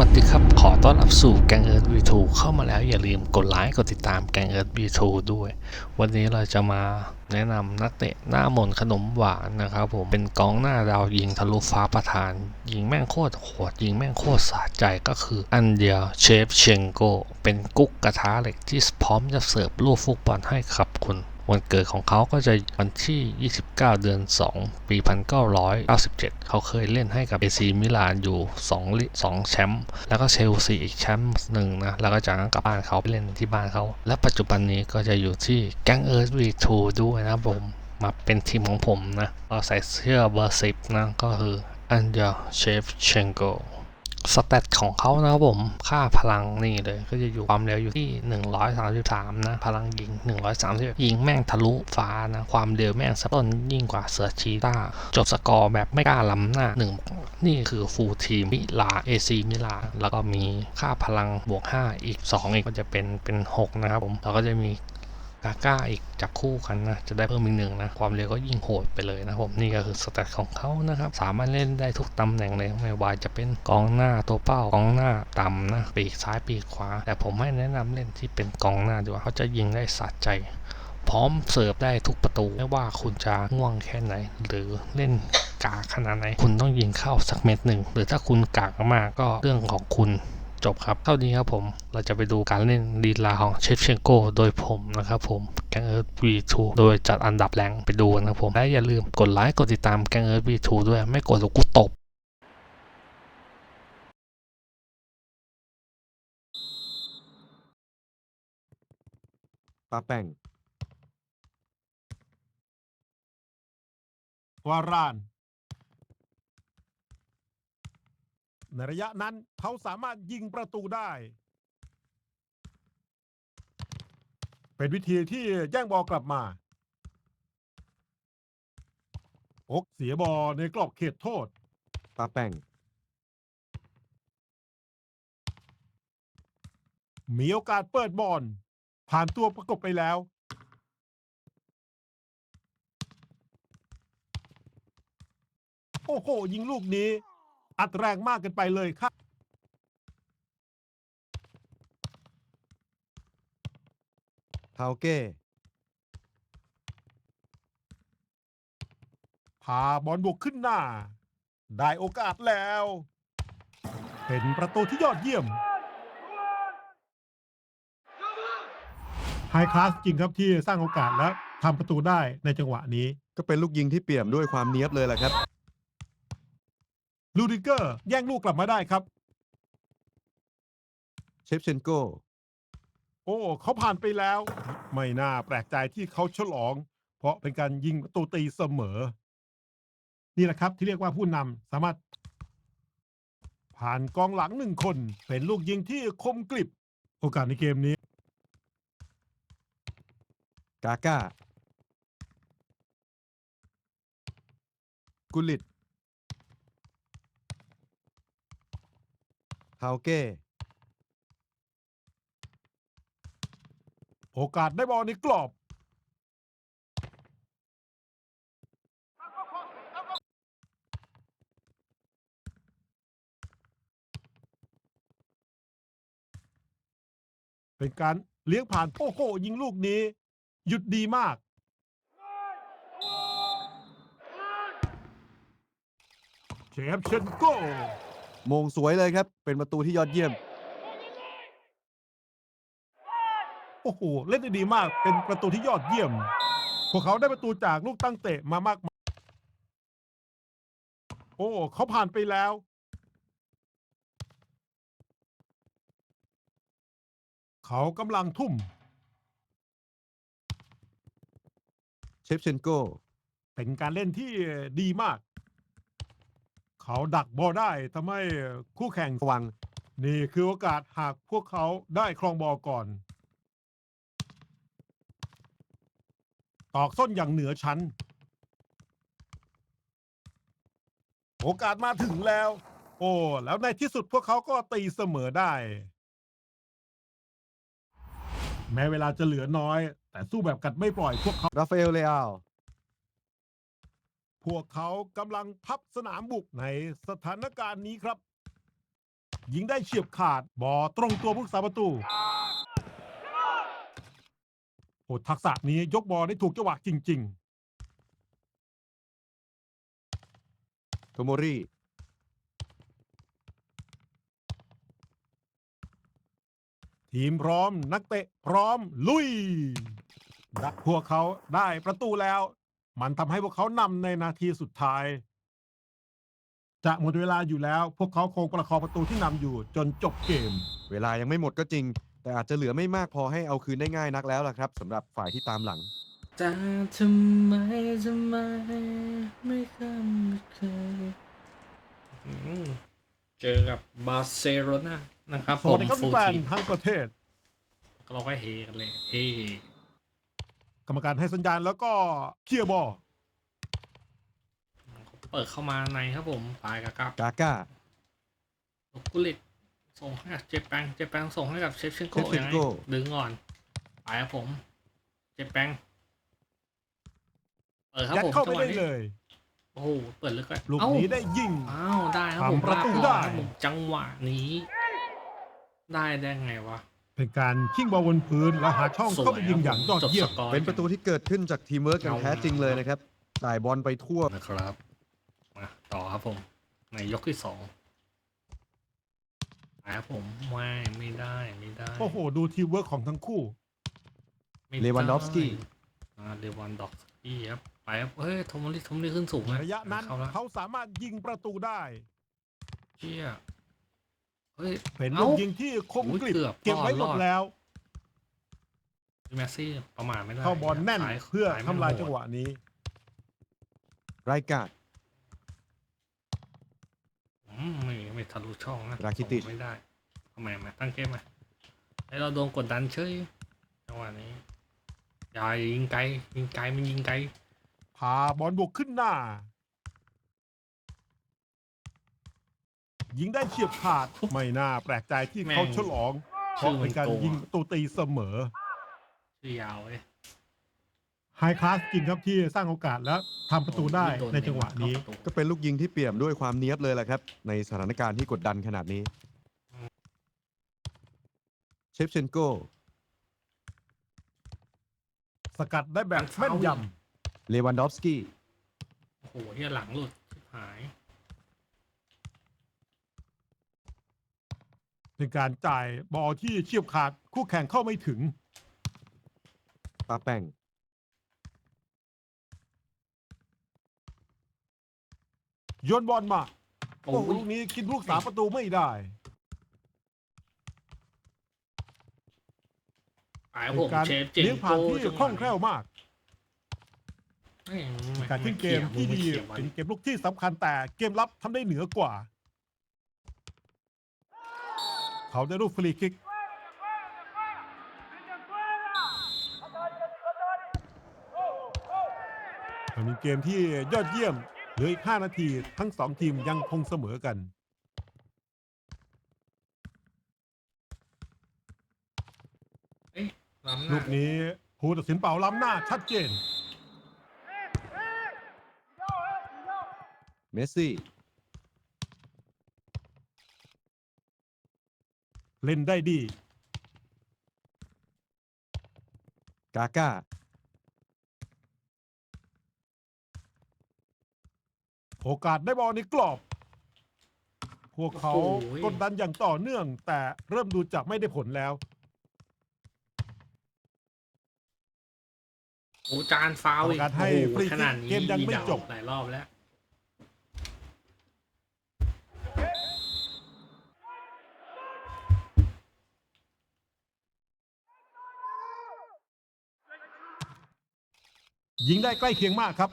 วัสดีครับ ขอต้อนรับสู่แกงเอิร์ธวีทูเข้ามาแล้วอย่าลืมกดไลค์กดติดตามแกงเอิร์ธวีทูด้วย วันนี้เราจะมาแนะนำนักเตะหน้ามนขนมหวานนะครับผมเป็นกองหน้าดาวยิงทะลุฟ้าประธาน ยิงแม่งโคตรโหดยิงแม่งโคตรสะใจก็คืออันเดียเชฟเชงโกเป็นกุ๊กกระทะเหล็กที่พร้อมจะเสิร์ฟลูกฟุตบอลให้ครับคุณ วันเกิดของเขาก็จะวันที่ 29 เดือน 2 ปี 1997 เขาเคยเล่นให้กับเอซีมิลานอยู่2 2แชมป์ แล้วก็เชลซีอีกแชมป์หนึ่งนะ แล้วก็จากนั้นกลับบ้านเขาไปเล่นที่บ้านเขา และปัจจุบันนี้ก็จะอยู่ที่แก๊งเอิร์ธวีทูด้วยนะผม มาเป็นทีมของผมนะ ก็ใส่เสื้อเบอร์สิบนะ ก็คืออันเดียเชฟเชงโก สเตตของเขานะครับผม ค่าพลังนี่เลย ก็จะอยู่ความเร็วอยู่ที่ 133 นะ พลังยิง 130 ยิงแม่งทะลุฟ้านะ ความเร็วแม่งสะต้นยิ่งกว่าเสือชีต้า จบสกอร์แบบไม่กล้าล้ำหน้า 1 นี่คือฟูลทีมมิลาเอซีมิลา แล้วก็มีค่าพลังบวก 5 อีก 2 อีกก็จะเป็นเป็น 6 นะครับผม แล้วก็จะมี กาก้าอีกจับคู่กันนะ จะได้เพิ่มอีกหนึ่งนะ ความเร็วก็ยิ่งโหดไปเลยนะผมนี่ก็คือสเตตของเขานะครับ สามารถเล่นได้ทุกตำแหน่งเลยไม่ว่าจะเป็นกองหน้าตัวเป้ากองหน้าต่ำนะปีกซ้ายปีกขวา แต่ผมให้แนะนำเล่นที่เป็นกองหน้าดีกว่าเขาจะยิงได้สะใจพร้อมเสิร์ฟได้ทุกประตู ไม่ว่าคุณจะง่วงแค่ไหน หรือเล่นกากขนาดไหน คุณต้องยิงเข้าสักเม็ดหนึ่ง หรือถ้าคุณกากมากก็เรื่องของคุณ จบครับเท่านี้ครับผมเราจะไปดูการเล่นลีลาของเชฟเชงโกโดยผมนะครับผมแกงเอิร์ธ V2 โดยจัดอันดับแรงไปดูนะครับผมและอย่าลืมกดไลค์กดติดตามแกงเอิร์ธ V2 ด้วยไม่กดกูตบปาแป้งวาราน ในระยะนั้นเขาสามารถยิงประตูได้ เป็นวิธีที่แย่งบอลกลับมาโอกเสียบอลในกรอบเขตโทษ ปาแป้งมีโอกาสเปิดบอลผ่านตัวประกบไปแล้ว โอ้โหยิงลูกนี้ อัดแรงมากเกินไปเลยครับเทาเก้พาบอลบุกขึ้นหน้า ได้โอกาสแล้ว เป็นประตูที่ยอดเยี่ยม ไฮคลาสจริงครับที่สร้างโอกาสและทำประตูได้ในจังหวะนี้ ก็เป็นลูกยิงที่เปี่ยมด้วยความเนียบเลยแหละครับ ลูดิเกอร์แย่งลูกกลับมาได้ครับ เชฟเชนโก โอ้เขาผ่านไปแล้ว ไม่น่าแปลกใจที่เขาฉลอง เพราะเป็นการยิงประตูตีเสมอ นี่แหละครับ ที่เรียกว่าผู้นำสามารถ ผ่านกองหลังหนึ่งคน เป็นลูกยิงที่คมกริบ โอกาสในเกมนี้ กาก้ากุลิตเทาเก้ โอกาสได้บอลในกรอบ เป็นการเลี้ยงผ่านโอ้โหยิงลูกนี้ หยุดดีมาก เชฟเชนโก มงสวยเลยครับ เป็นประตูที่ยอดเยี่ยม โอ้โห เล่นได้ดีมาก เป็นประตูที่ยอดเยี่ยม พวกเขาได้ประตูจากลูกตั้งเตะมามากมายโอ้ เขาผ่านไปแล้ว เขากำลังทุ่ม เชฟเชนโก เป็นการเล่นที่ดีมาก เขาดักบอลได้ทำให้คู่แข่งระวัง นี่คือโอกาสหากพวกเขาได้ครองบอลก่อน ตอกส้นอย่างเหนือชั้น โอกาสมาถึงแล้ว โอ้ แล้วในที่สุดพวกเขาก็ตีเสมอได้ แม้เวลาจะเหลือน้อย แต่สู้แบบกัดไม่ปล่อยพวกเขา ราฟาเอลเลอา พวกเขากำลังพับสนามบุกในสถานการณ์นี้ครับ ยิงได้เฉียบขาดบอลตรงตัวผู้รักษาประตูโอ้ทักษะนี้ยกบอลได้ถูกจังหวะจริงโทโมริๆทีมพร้อมนักเตะพร้อมลุย ดักพวกเขาได้ประตูแล้ว มันทำให้พวกเขานำในนาทีสุดท้าย จะหมดเวลาอยู่แล้ว พวกเขาคงประคองประตูที่นำอยู่จนจบเกม เวลายังไม่หมดก็จริง แต่อาจจะเหลือไม่มากพอให้เอาคืนได้ง่ายนักแล้วล่ะครับสำหรับฝ่ายที่ตามหลังจะทำไมทำไมไม่เคยไม่เคยอืมเจอกับบาร์เซโลนานะครับสผวัสมดีครับฟูลแฟนทีมทั้งประเทศเราก็เฮกันเลยเฮ กรรมการให้สัญญาณแล้วก็เคลียร์บอลเปิดเข้ามาในครับผมปลายกับกับกาก้าลูกกุลิตส่งให้กับเจแปงเจแปงส่งให้กับเชฟเชนโกเชฟเชยันงไงโกดึงก่อนไปครับผม เจแปงเปิดครับยัดผมเข้าไปจังหวะได้นี้เลยโอ้โหเปิดลึกเลยลูกเอ้า นี้ได้ยิง อ้าวได้ครับผมทำประตูลากก่อนได้ ครับผมจังหวะนี้ ได้ได้ไงวะ เป็นการชิงบอลบนพื้นแล้วหาช่องเข้าไปยิงอย่างยอดเยี่ยมจบสกอร์เป็นประตูที่เกิดขึ้นจากทีมเวิร์กอย่างแท้จริงเลยนะครับจ่ายบอลไปทั่วนะครับมาต่อครับผม ในยกที่สองไปครับผมไม่ไม่ได้ไม่ได้โอ้โห ดูทีมเวิร์กของทั้งคู่ไม่ได้เลวันดอฟสกี้อ่าเลวันดอฟสกี้ครับไปครับเฮ้ยทอมลี่ทอมลี่ขึ้นสูงในเลยระยะนั้นเข้าแล้วเขาสามารถยิงประตูได้เชี่ย เฮ้ย เป็นเอ้าลูกยิงที่คมกริบโอ้ยเกือบเก็บไว้หมรดอด แล้ว แมสซี่ประมาทไม่ได้เข้าบอลแน่นสายเพื่อสทำลายไม่โหดจังหวะนี้ รายการ อืมไม่ไม่ทะลุช่องนะราคิติชส่งไม่ได้ทำไมมาตั้งเกมมาไอเราโดนกดดันเฉยจังหวะนี้อย่ายิงไกลยิงไกลมันยิงไกลพาบอลบวกขึ้นหน้า ยิงได้เฉียบขาด ไม่น่าแปลกใจที่เขาฉลองเพราะเป็นการยิงประตูตีเสมอชื่อยาวเว้ยไฮคลาสจริงครับที่สร้างโอกาสและทำประตูได้โดในจังหวะนี้เข้าประตูก็เป็นลูกยิงที่เปี่ยมด้วยความเนี้ยบเลยแหละครับ ในสถานการณ์ที่กดดันขนาดนี้ เชฟเชนโกสกัดได้แบบแม่นยเลวันดอฟสกี้โอ้โหเฮียหลังหลุดชิบหาย เป็นการจ่ายบอลที่เฉียบขาดคู่แข่งเข้าไม่ถึงปาแป้งโยนบอลมาโอ้โอ้โหยลูกนี้กินลูกสามประตูไม่ได้ไปครับเป็ผนมการเชฟเจเลี้ยงผ่านที่จังหวะคล่องแคล่วมากแม่งไม่การขึ้นเกมที่ดีไขี่ยมึงเป็นไม่เกมลุกที่สำคัญแต่เกมรับทำได้เหนือกว่า เขาได้ลูกฟรีคิก เป็นเกมที่ยอดเยี่ยม เหลืออีก 5 นาที ทั้ง 2 ทีมยังคงเสมอกันเอ้ยล้ำหลูน้ากนี้ผู้ตัดสินเป่าล้ำหน้าชัดเจน เมสซี่ เล่นได้ดี กาก้า โอกาสได้บอลในกรอบ พวกเขาโอ้โห กดดันอย่างต่อเนื่อง แต่เริ่มดูจะไม่ได้ผลแล้ว โอ้จานฟาวล์อีกกรรมการให้โอ้โหฟรีคิกขนาดนี้เกมยังไม่ดาวจบหลายรอบแล้ว ยิงได้ใกล้เคียงมากครับ